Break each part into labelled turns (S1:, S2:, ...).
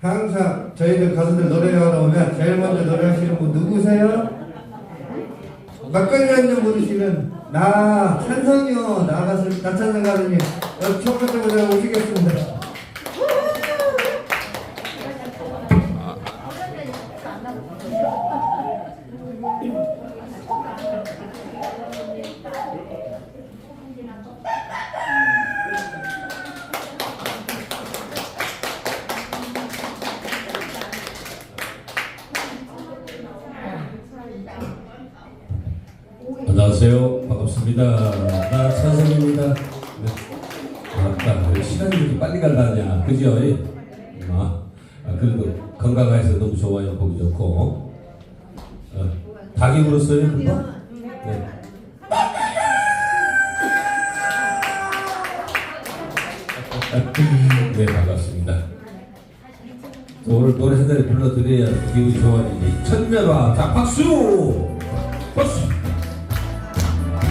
S1: 항상 저희들 가수들 노래하러 오면 제일 먼저 노래하시는 분 누구세요? 막걸리 한잔 부르시는 나 찬성이요 나 가수 나 찬성 가수님 첫 번째 무대 오시겠습니다.
S2: 안녕하세요. 반갑습니다. 나 찬성입니다. 네. 왜 시간이 이렇게 빨리 갈라냐. 그죠? 아, 아, 그래도 건강해서 너무 좋아요. 보기 좋고. 어, 닭이 울었어요? 금방? 네. 네, 반갑습니다. 또 오늘 노래 한잔 불러드려야 기분이 좋아지지. 천면화. 자, 박수! 박수!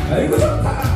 S2: 아이고 좋다.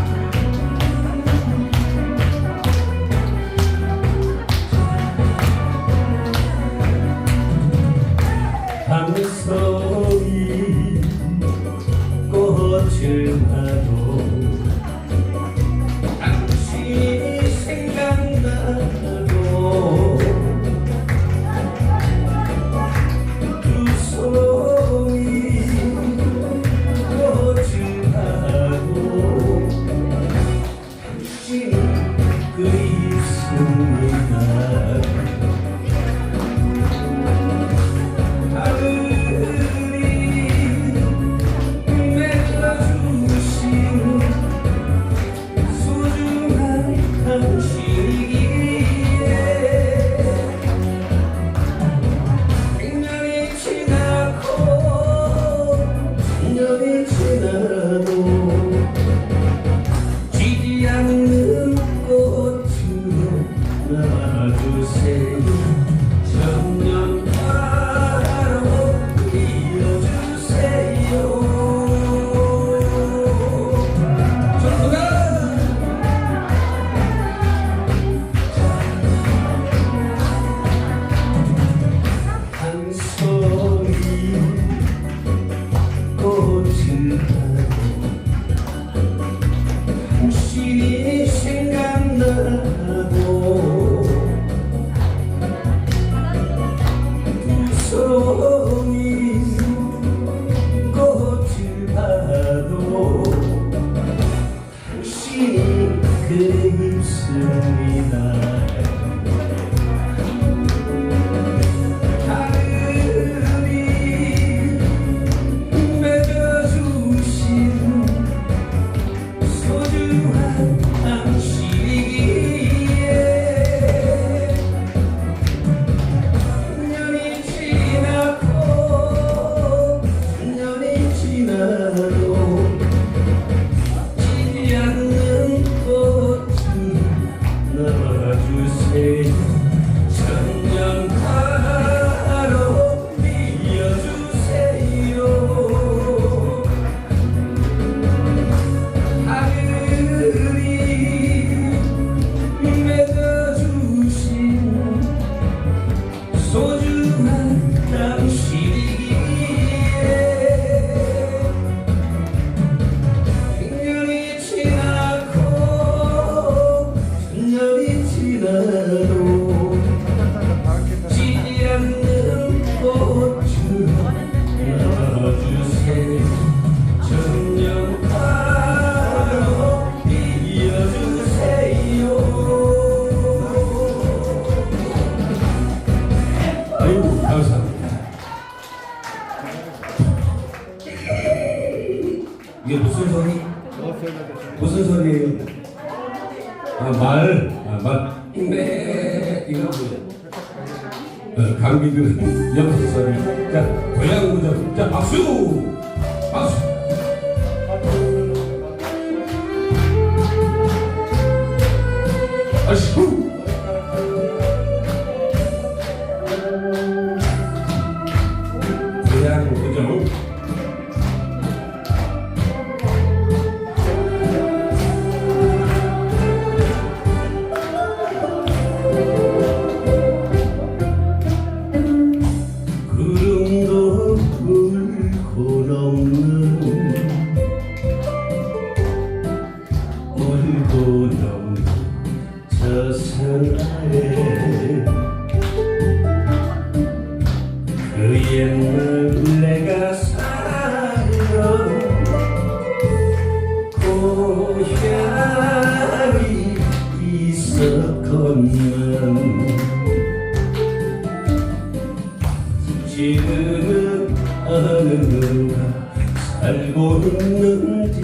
S2: 소중한 당신 아이고 감사합니다 이게 무슨 소리? 무슨 소리예요? 아, 말, 아, 말. 네, 이거 뭐야? 어, 감기 들은 염소 소리. 자, 고향 무정. 자, 박수! 박수! 고향 지는 않는가 살고 있는지.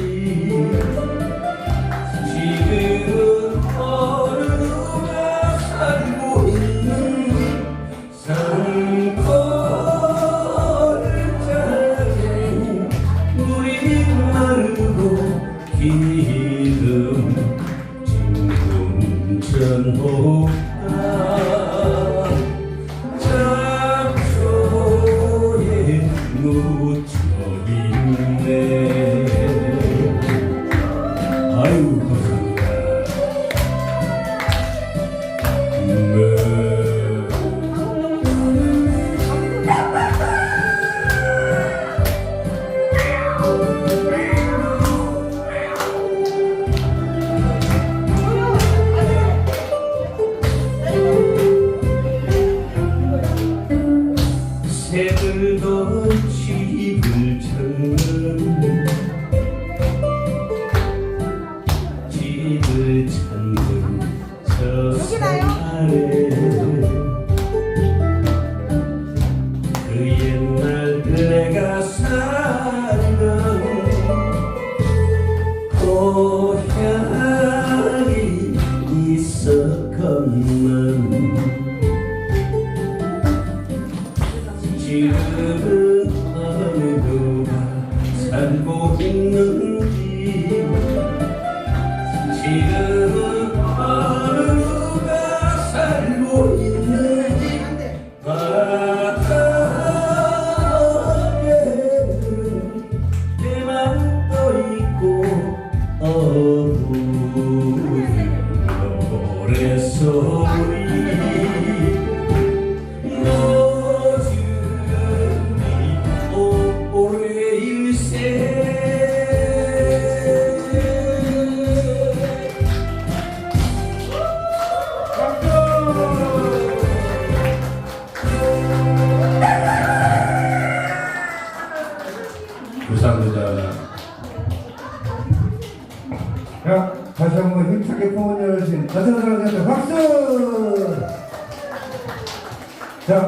S2: 지금 지금은 어느 누가 살고 있는지. 지금은
S1: 거슬거슬 박수! 자.